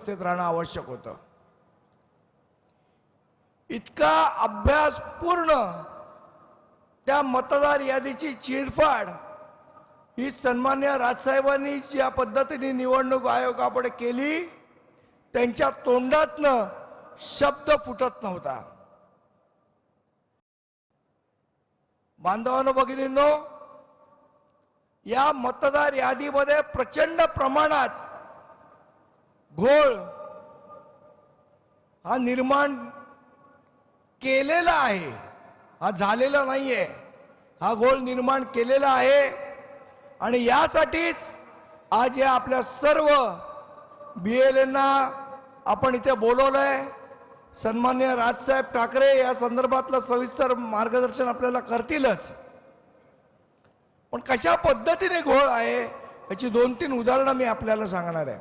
अवस्थेत राहणं आवश्यक होतं. इतका अभ्यास पूर्ण त्या मतदार यादीची चिरफाड ही सन्मान्य राजसाहेबांनी ज्या पद्धतीने निवडणूक आयोगापुढे केली त्यांच्या तोंडातनं शब्द फुटत नव्हता. बांधवांनो भगिनींनो या मतदार यादीमध्ये प्रचंड प्रमाणात घोळ हा निर्माण केलेला आहे. हा झालेला नाहीये. हा घोळ निर्माण केलेला आहे. आणि यासाठीच आज या आपल्या सर्व बी एल एना आपण इथे बोलवलं आहे सन्मान्य राजसाहेब ठाकरे या संदर्भातलं सविस्तर मार्गदर्शन आपल्याला करतीलच. पण कशा पद्धतीने घोळ आहे याची दोन तीन उदाहरणं मी आपल्याला सांगणार आहे.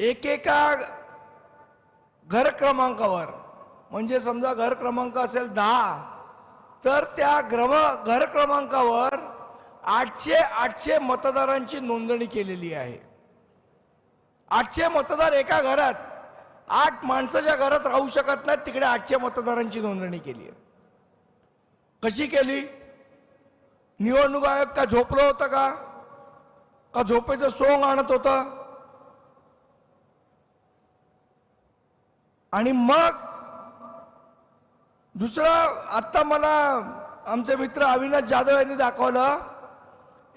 एकेका घर क्रमांकावर म्हणजे समजा घर क्रमांक असेल दहा तर त्या ग्रम घर क्रमांकावर आठशे आठशे मतदारांची नोंदणी केलेली आहे. आठशे मतदार एका घरात आठ माणसाच्या घरात राहू शकत नाहीत तिकडे आठशे मतदारांची नोंदणी केली आहे. कशी केली? निवडणूक आयोग का झोपलं होतं का? का झोपेचं सोंग आणत होतं? आणि मग दुसरं आत्ता मला आमचे मित्र अविनाश जाधव यांनी दाखवलं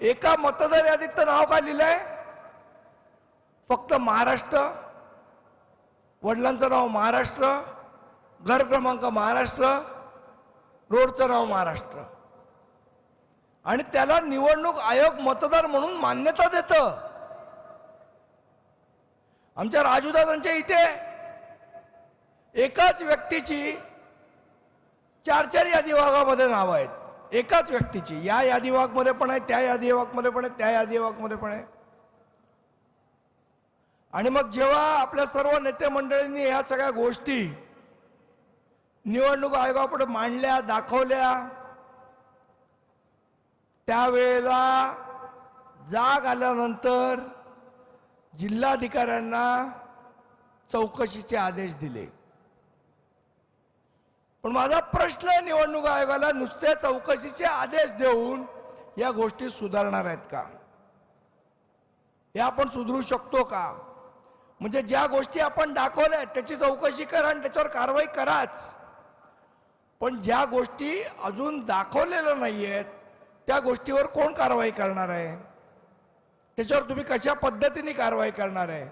एका मतदार यादीत तर नाव काय लिहिलंय? फक्त महाराष्ट्र वडिलांचं नाव महाराष्ट्र घर क्रमांक महाराष्ट्र रोडचं नाव महाराष्ट्र. आणि त्याला निवडणूक आयोग मतदार म्हणून मान्यता देतं. आमच्या राजूदादांच्या इथे एकाच व्यक्तीची चार चार यादीभागामध्ये नावं आहेत. एकाच व्यक्तीची. या यादीभागमध्ये पण आहे त्या यादीभागमध्ये पण आहे त्या यादीभागमध्ये पण आहे. आणि मग जेव्हा आपल्या सर्व नेते मंडळींनी ह्या सगळ्या गोष्टी निवडणूक आयोगापुढे मांडल्या दाखवल्या त्यावेळेला जाग आल्यानंतर जिल्हाधिकाऱ्यांना चौकशीचे आदेश दिले. पण माझा प्रश्न निवडणूक आयोगाला नुसत्या चौकशीचे आदेश देऊन या गोष्टी सुधारणार आहेत का? हे आपण सुधरू शकतो का? म्हणजे ज्या गोष्टी आपण दाखवल्या आहेत त्याची चौकशी करा आणि त्याच्यावर कारवाई कराच. पण ज्या गोष्टी अजून दाखवलेल्या नाही आहेत त्या गोष्टीवर कोण कारवाई करणार आहे? त्याच्यावर तुम्ही कशा पद्धतीने कारवाई करणार आहे?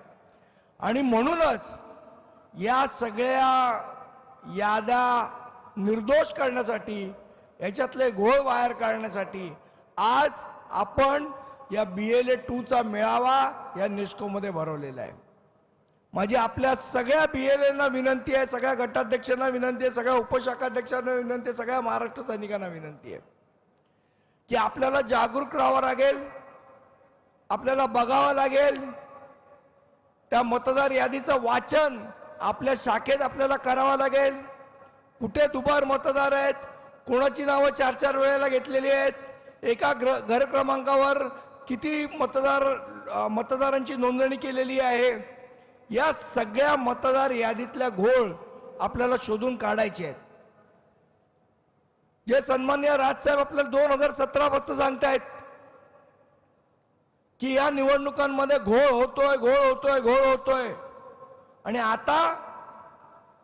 आणि म्हणूनच या सगळ्या याद्या निर्दोष करण्यासाठी याच्यातले घोळ बाहेर काढण्यासाठी आज आपण या बी एल ए टूचा मेळावा या नेस्कोमध्ये भरवलेला आहे. माझी आपल्या सगळ्या बी एल एना विनंती आहे सगळ्या गटाध्यक्षांना विनंती आहे सगळ्या उपशाखाध्यक्षांना विनंती आहे सगळ्या महाराष्ट्र सैनिकांना विनंती आहे. की आपल्याला जागरूक राहावं लागेल आपल्याला बघावं लागेल त्या मतदार यादीचं वाचन आपल्या शाखेत आपल्याला करावं लागेल कुठे दुबार मतदार आहेत? कोणाची नावं चार चार वेळेला घेतलेली आहेत? एका ग्र घर क्रमांकावर किती मतदार मतदारांची नोंदणी केलेली आहे? या सगळ्या मतदार यादीतल्या घोळ आपल्याला शोधून काढायचे आहेत. जे सन्मान्य राजसाहेब आपल्याला दोन हजार सतरापासून सांगतायत की या निवडणुकांमध्ये घोळ होतोय घोळ होतोय घोळ होतोय. आणि आता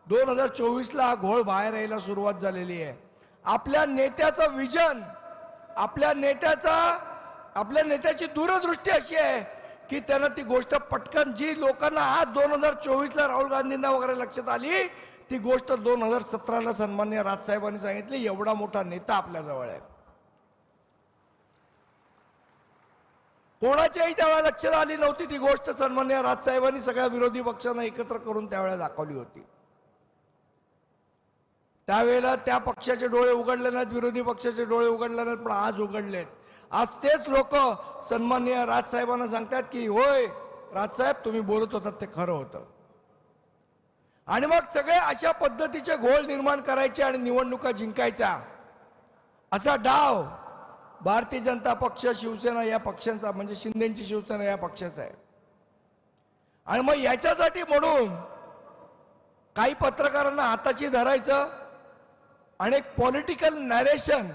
दोन हजार चोवीसला हा घोळ बाहेर यायला सुरुवात झालेली आहे. आपल्या नेत्याचं विजन आपल्या नेत्याचा आपल्या नेत्याची दूरदृष्टी अशी आहे की त्यांना ती गोष्ट पटकन जी लोकांना आज दोन हजार चोवीसला राहुल गांधींना वगैरे लक्षात आली ती गोष्ट दोन हजार सतराला सन्मान्य राजसाहेबांनी सांगितली एवढा मोठा नेता आपल्याजवळ आहे. कोणाच्याही त्यावेळेला लक्षात आली नव्हती ती गोष्ट सन्मान्य राजसाहेबांनी सगळ्या विरोधी पक्षांना एकत्र करून त्यावेळेला दाखवली होती. त्यावेळेला त्या पक्षाचे डोळे उघडले नाहीत विरोधी पक्षाचे डोळे उघडले नाहीत पण आज उघडलेत. आज तेच लोक सन्मान्य राजसाहेबांना सांगतात की होय राजसाहेब तुम्ही बोलत होतात ते खरं होतं. आणि मग सगळे अशा पद्धतीचे घोळ निर्माण करायचे आणि निवडणुका जिंकायच्या. असा डाव भारतीय जनता पक्ष शिवसेना या पक्षांचा म्हणजे शिंदेची शिवसेना या पक्षाचा आहे. आणि मग याच्यासाठी म्हणून काही पत्रकारांना हाताशी धरायचं आणि एक पॉलिटिकल नॅरेशन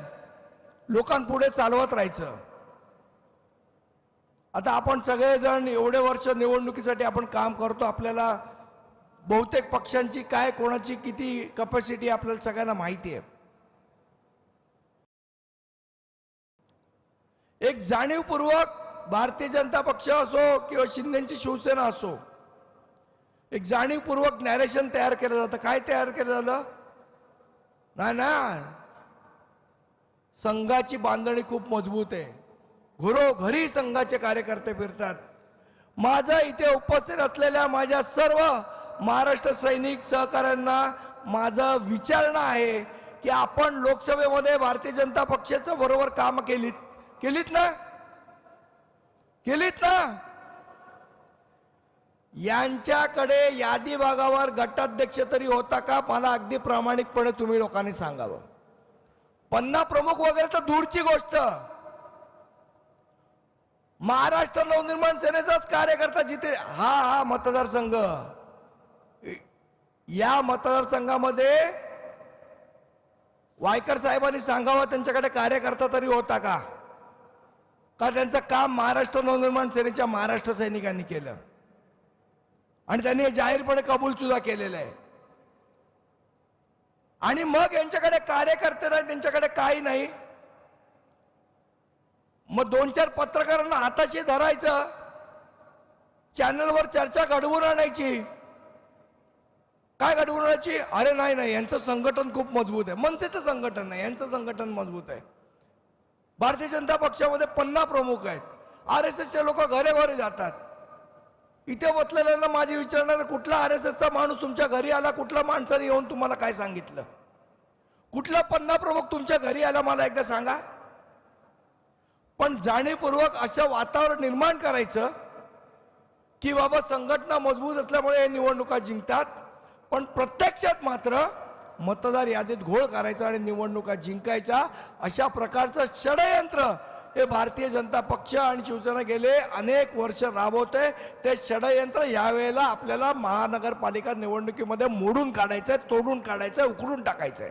लोकांपुढे चालवत राहायचं. आता आपण सगळेजण एवढे वर्ष निवडणुकीसाठी आपण काम करतो आपल्याला बहुतेक पक्षांची काय कोणाची किती कपॅसिटी आपल्याला सगळ्यांना माहिती आहे. एक जाणीवपूर्वक भारतीय जनता पक्ष असो किंवा शिंदेची शिवसेना असो एक जाणीवपूर्वक नॅरेशन तयार केलं जातं. काय तयार केलं जातं? नाही ना संघाची बांधणी खूप मजबूत आहे. घरोघरी संघाचे कार्यकर्ते फिरतात. माझं इथे उपस्थित असलेल्या माझ्या सर्व महाराष्ट्र सैनिक सहकाऱ्यांना माझं विचारणं आहे की आपण लोकसभेमध्ये भारतीय जनता पक्षाचं बरोबर काम केलीत केलीत ना? केलीत ना? यांच्याकडे यादी भागावर गटाध्यक्ष तरी होता का? मला अगदी प्रामाणिकपणे तुम्ही लोकांनी सांगावं. पन्ना प्रमुख वगैरे तर दूरची गोष्ट. महाराष्ट्र नवनिर्माण सेनेचाच कार्यकर्ता जिथे हा हा मतदारसंघ. या मतदारसंघामध्ये वायकर साहेबांनी सांगावं त्यांच्याकडे कार्यकर्ता तरी होता का? का त्यांचं काम महाराष्ट्र नवनिर्माण सेनेच्या महाराष्ट्र सैनिकांनी केलं? आणि त्यांनी जाहीरपणे कबूल सुद्धा केलेलं आहे. आणि मग यांच्याकडे कार्यकर्ते नाही त्यांच्याकडे काही नाही. मग दोन चार पत्रकारांना हाताशी धरायचं. चॅनलवर चर्चा घडवून आणायची. काय घडवून आणायची? अरे नाही नाही यांचं संघटन खूप मजबूत आहे. मनसेचं संघटन नाही यांचं संघटन मजबूत आहे. भारतीय जनता पक्षामध्ये पन्ना प्रमुख आहेत. आर एस एसचे लोक घरे घरे जातात. इथे बसलेल्यांना माझी विचारणार कुठला आर एस एसचा माणूस तुमच्या घरी आला? कुठल्या माणसाने येऊन तुम्हाला काय सांगितलं? कुठला पन्ना प्रमुख तुमच्या घरी आला मला एकदा सांगा. पण जाणीवपूर्वक अशा वातावरण निर्माण करायचं की बाबा संघटना मजबूत असल्यामुळे हे निवडणुका जिंकतात. पण प्रत्यक्षात मात्र मतदार यादीत घोळ करायचा आणि निवडणुका जिंकायच्या अशा प्रकारचं षडयंत्र हे भारतीय जनता पक्ष आणि शिवसेना गेले अनेक वर्ष राबवते ते षडयंत्र यावेळेला आपल्याला महानगरपालिका निवडणुकीमध्ये मोडून काढायचंय तोडून काढायचंय उकडून टाकायचंय.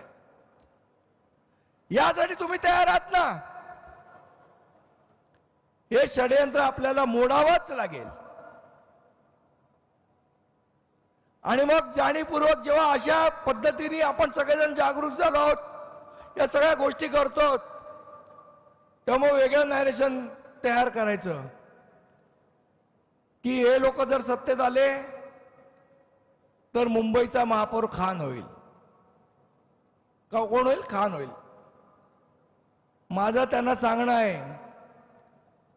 यासाठी तुम्ही तयार आहात ना? हे षडयंत्र आपल्याला मोडावंच लागेल. आणि मग जाणीवपूर्वक जेव्हा अशा पद्धतीने आपण सगळेजण जागरूक झालो आहोत या सगळ्या गोष्टी करतो तेव्हा वेगळं नॅरेशन तयार करायचं. की हे लोक जर सत्तेत आले तर मुंबईचा महापौर खान होईल. का कोण होईल? खान होईल. माझं त्यांना सांगणं आहे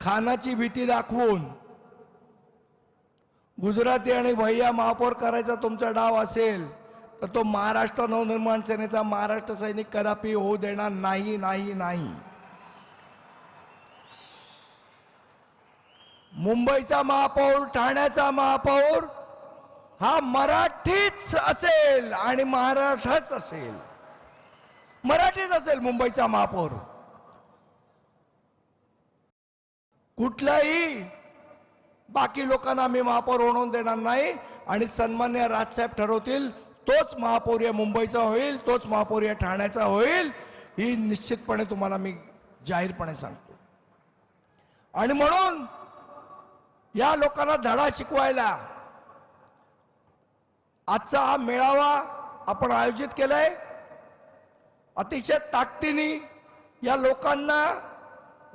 खानाची भीती दाखवून गुजराती आणि भैया महापौर करायचा तुमचा डाव असेल तर तो महाराष्ट्र नवनिर्माण सेनेचा महाराष्ट्र सैनिक कदापि होऊ देणार नाही नाही नाही. मुंबईचा महापौर ठाण्याचा महापौर हा मराठीच असेल आणि महाराष्ट्रच असेल. मराठीच असेल मुंबईचा महापौर. कुठलाही बाकी लोकांना आम्ही महापौर होणून देणार नाही आणि सन्मान्य राजसाहेब ठरवतील तोच महापौर या मुंबईचा होईल तोच महापौर या ठाण्याचा होईल ही निश्चितपणे तुम्हाला मी जाहीरपणे सांगतो. आणि म्हणून या लोकांना धडा शिकवायला. आजचा हा मेळावा आपण आयोजित केलाय. अतिशय ताकदीने या लोकांना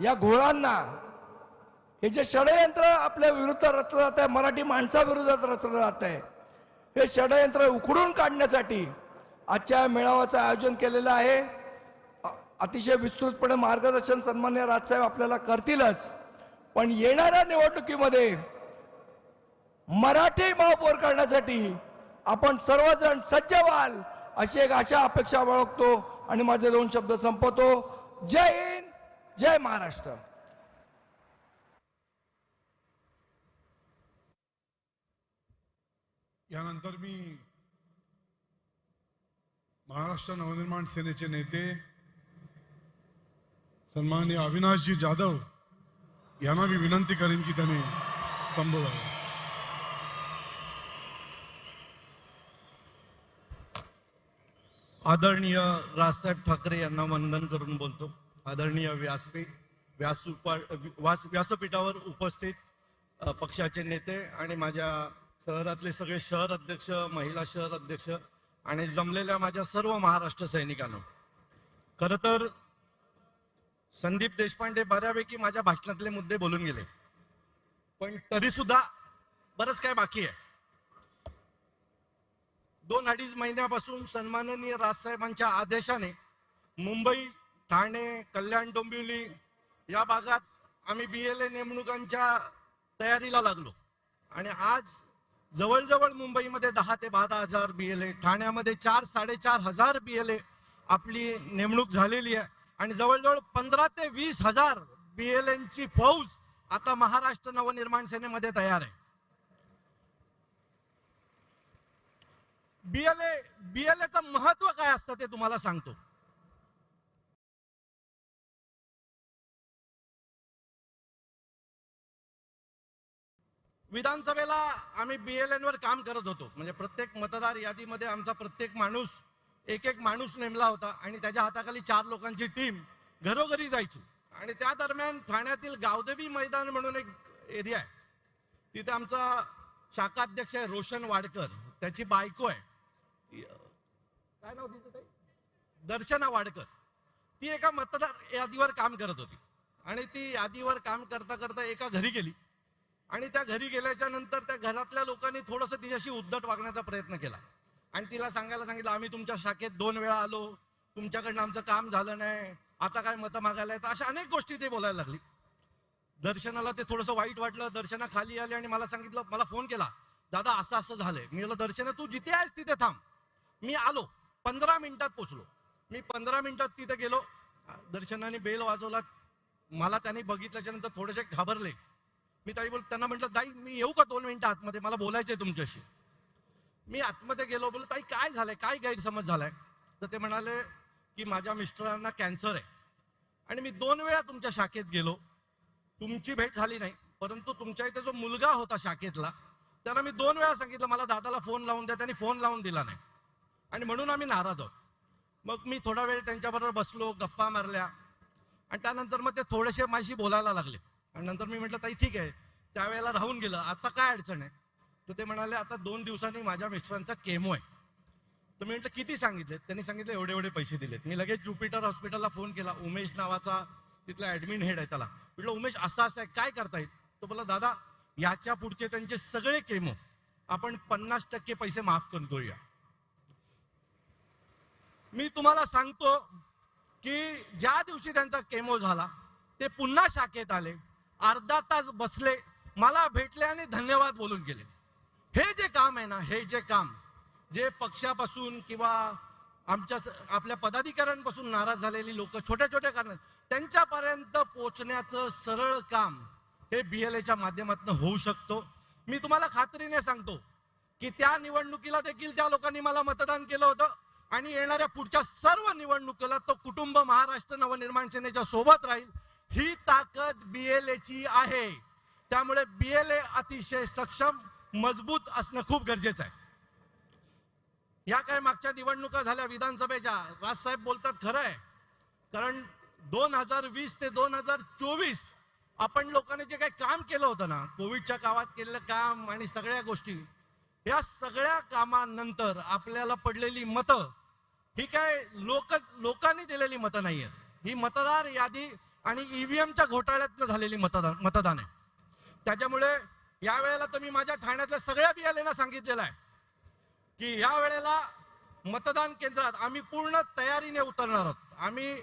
या घोळांना हे जे षडयंत्र आपल्या विरुद्ध रचलं जात आहे मराठी माणसाविरोधात रचलं जात आहे हे षडयंत्र उखडून काढण्यासाठी आजच्या मेळाव्याचं आयोजन केलेलं आहे. अतिशय विस्तृतपणे मार्गदर्शन सन्मान्य राजसाहेब आपल्याला करतीलच. पण येणाऱ्या निवडणुकीमध्ये मराठी महापौर करण्यासाठी आपण सर्वजण सज्ज व्हाल अशी एक आशा अपेक्षा बाळगतो आणि माझे दोन शब्द संपवतो. जय हिंद जय महाराष्ट्र. यानंतर मी महाराष्ट्र नवनिर्माण सेनेचे नेते सन्माननीय अविनाशजी जाधव यांना मी विनंती करेन की त्याने संबोधावं. आदरणीय राजसाहेब ठाकरे यांना वंदन करून बोलतो. आदरणीय व्यासपीठ व्यासपा व्यास व्यासपीठावर उपस्थित पक्षाचे नेते आणि माझ्या शहरातले सगळे शहर अध्यक्ष महिला शहर अध्यक्ष आणि जमलेल्या माझ्या सर्व महाराष्ट्र सैनिकांना. खरं तर संदीप देशपांडे बऱ्यापैकी माझ्या भाषणातले मुद्दे बोलून गेले. पण तरी सुद्धा बरंच काय बाकी आहे. दोन अडीच महिन्यापासून सन्माननीय राजसाहेबांच्या आदेशाने मुंबई ठाणे कल्याण डोंबिवली या भागात आम्ही बी एल ए नेमणुकांच्या तयारीला लागलो. आणि आज जवळजवळ मुंबईमध्ये दहा ते बारा हजार बी एल ए ठाण्यामध्ये चार साडेचार हजार बी एल ए आपली नेमणूक झालेली आहे. आणि जवळजवळ पंधरा ते वीस हजार बी एल एनची फौज आता महाराष्ट्र नवनिर्माण सेनेमध्ये तयार आहे. बीएलए बीएलएचं महत्त्व काय असतं ते तुम्हाला सांगतो. विधानसभेला आम्ही बीएलएन वर काम करत होतो. म्हणजे प्रत्येक मतदार यादीमध्ये आमचा प्रत्येक माणूस एक एक माणूस नेमला होता आणि त्याच्या हाताखाली चार लोकांची टीम घरोघरी जायची. आणि त्या दरम्यान ठाण्यातील गावदेवी मैदान म्हणून एक एरिया आहे. तिथे आमचा शाखाध्यक्ष आहे रोशन वाडकर. त्याची बायको आहे. काय नाव तिचं दर्शना वाडकर. ती एका मतदार यादीवर काम करत होती. आणि ती यादीवर काम करता करता एका घरी गेली. आणि त्या घरी गेल्याच्यानंतर त्या घरातल्या लोकांनी थोडंसं तिच्याशी उद्धट वागण्याचा प्रयत्न केला. आणि तिला सांगायला सांगितलं आम्ही तुमच्या शाखेत दोन वेळा आलो. तुमच्याकडनं आमचं काम झालं नाही. आता काय मतं मागायला येतं अशा अनेक गोष्टी ते बोलायला लागली. दर्शनाला ते थोडंसं वाईट वाटलं. दर्शना खाली आले आणि मला सांगितलं मला फोन केला. दादा असं असं झालंय. मी म्हटलं तू जिथे आहेस तिथे थांब. मी आलो. पंधरा मिनिटात पोचलो. मी पंधरा मिनिटात तिथे गेलो. दर्शनाने बेल वाजवला. मला त्यांनी बघितल्याच्या नंतर थोडेसे घाबरले. मी ताई बोल त्यांना म्हटलं ताई मी येऊ का दोन मिनिटं आतमध्ये? मला बोलायचंय तुमच्याशी. मी आतमध्ये गेलो बोल ताई काय झालंय? काय गैरसमज झालाय? तर ते म्हणाले की माझ्या मिस्टरांना कॅन्सर आहे. आणि मी दोन वेळा तुमच्या शाखेत गेलो. तुमची भेट झाली नाही परंतु तुमच्या इथे जो मुलगा होता शाखेतला त्याला मी दोन वेळा सांगितलं मला दादाला फोन लावून द्या त्यांनी फोन लावून दिला नाही. आणि म्हणून आम्ही नाराज आहोत. मग मी थोडा वेळ त्यांच्याबरोबर बसलो गप्पा मारल्या. आणि त्यानंतर मग ते थोडेसे माझी बोलायला लागले. आणि नंतर मी म्हटलं ताई ठीक आहे. त्यावेळेला राहून गेलं. आता काय अडचण आहे? तर ते म्हणाले आता दोन दिवसांनी माझ्या मिस्टरांचा केमो आहे. तर मी म्हटलं किती सांगितले? त्यांनी सांगितलं एवढे एवढे पैसे दिलेत. मी लगेच ज्युपिटर हॉस्पिटलला फोन केला उमेश नावाचा तिथला ॲडमिन हेड आहे त्याला. म्हटलं उमेश असा असं आहे काय करता येईल तो बोला दादा याच्या पुढचे त्यांचे सगळे केमो आपण पन्नास टक्के पैसे माफ करून करूया मी तुम्हाला सांगतो की ज्या दिवशी त्यांचा केमो झाला ते पुन्हा शाखेत आले अर्धा तास बसले मला भेटले आणि धन्यवाद बोलून गेले. हे जे काम आहे ना हे जे काम जे पक्षापासून किंवा आमच्या आपल्या पदाधिकाऱ्यांपासून नाराज झालेली लोक छोट्या छोट्या कारणात त्यांच्यापर्यंत पोचण्याचं सरळ काम हे बी एल एच्या माध्यमातून होऊ शकतो. मी तुम्हाला खात्रीने सांगतो की त्या निवडणुकीला देखील त्या लोकांनी मला मतदान केलं होतं आणि येणाऱ्या पुढच्या सर्व निवडणुकीला तो कुटुंब महाराष्ट्र नवनिर्माण सेनेच्या सोबत राहील. ही ताकद बी एल एची आहे. त्यामुळे बी एल ए अतिशय सक्षम मजबूत असणं खूप गरजेचं आहे. या काय मागच्या निवडणुका झाल्या विधानसभेच्या राजसाहेब बोलतात खरं आहे. कारण दोन हजार वीस ते दोन हजार चोवीस आपण लोकांनी जे काही काम केलं होतं ना कोविडच्या काळात केलेलं काम आणि सगळ्या गोष्टी या सगळ्या कामानंतर आपल्याला पडलेली मतं ही काय लोक लोकांनी दिलेली मतं नाही आहेत. ही मतदार यादी आणि ईव्हीएमच्या घोटाळ्यातनं झालेली मतदान मतदान आहे. त्याच्यामुळे या वेळेला तर मी माझ्या ठाण्यातल्या सगळ्या बियालेना सांगितलेलं आहे की या वेळेला मतदान केंद्रात आम्ही पूर्ण तयारीने उतरणार आहोत. आम्ही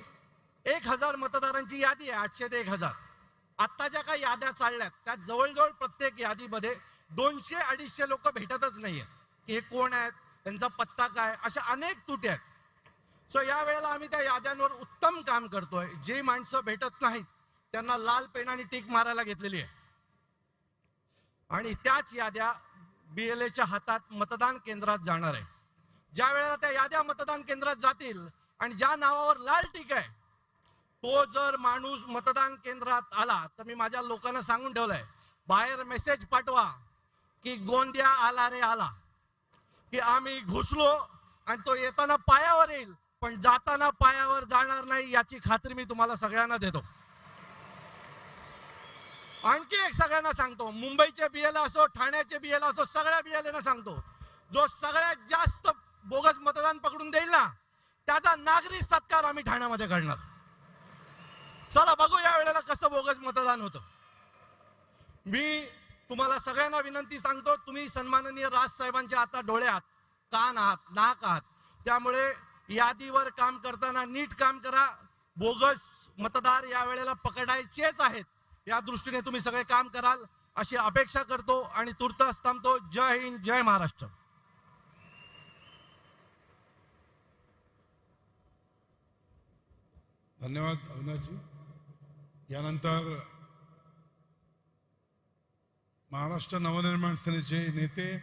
एक हजार मतदारांची यादी आहे आठशे ते एक हजार. आत्ता ज्या काही याद्या चालल्यात त्यात जवळजवळ प्रत्येक यादीमध्ये दोनशे अडीचशे लोक भेटतच नाहीयेत. की हे कोण आहेत त्यांचा पत्ता काय अशा अनेक तुट्या आहेत. सो या वेळेला आम्ही त्या याद्यांवर उत्तम काम करतोय. जी माणसं भेटत नाहीत त्यांना लाल पेनाने टीक मारायला घेतलेली आहे. आणि त्याच याद्या बी एल एच्या हातात मतदान केंद्रात जाणार आहे. ज्या वेळेला त्या याद्या मतदान केंद्रात जातील आणि ज्या नावावर लाल टीक आहे तो जर माणूस मतदान केंद्रात आला तर मी माझ्या लोकांना सांगून ठेवलंय बाहेर मेसेज पाठवा की गोंदिया आला रे आला. की आम्ही घुसलो आणि तो येताना पायावर येईल पण जाताना पायावर जाणार नाही याची खात्री मी तुम्हाला सगळ्यांना देतो. आणखी एक सगळ्यांना सांगतो मुंबईचे बीएला असो ठाण्याचे बीएला असो सगळ्या बीएलना सांगतो. जो सगळ्यात जास्त बोगस मतदान पकडून देईल ना त्याचा नागरिक सत्कार आम्ही ठाण्यामध्ये करणार. चला बघू या वेळेला कसं बोगस मतदान होतं. मी तुम्हाला सगळ्यांना विनंती सांगतो तुम्ही सन्माननीय राज साहेबांच्या आता डोळे आहात कान आहात नाक आहात. त्यामुळे यादीवर काम करताना नीट काम करा. बोगस मतदार या वेळेला पकडायचेच आहेत. या दृष्टीने तुम्ही सगळे काम कराल अशी अपेक्षा करतो आणि तुर्तास थांबतो जय हिंद जय महाराष्ट्र. धन्यवाद अविनाशजी. यानंतर महाराष्ट्र नवनिर्माण सेनेचे नेते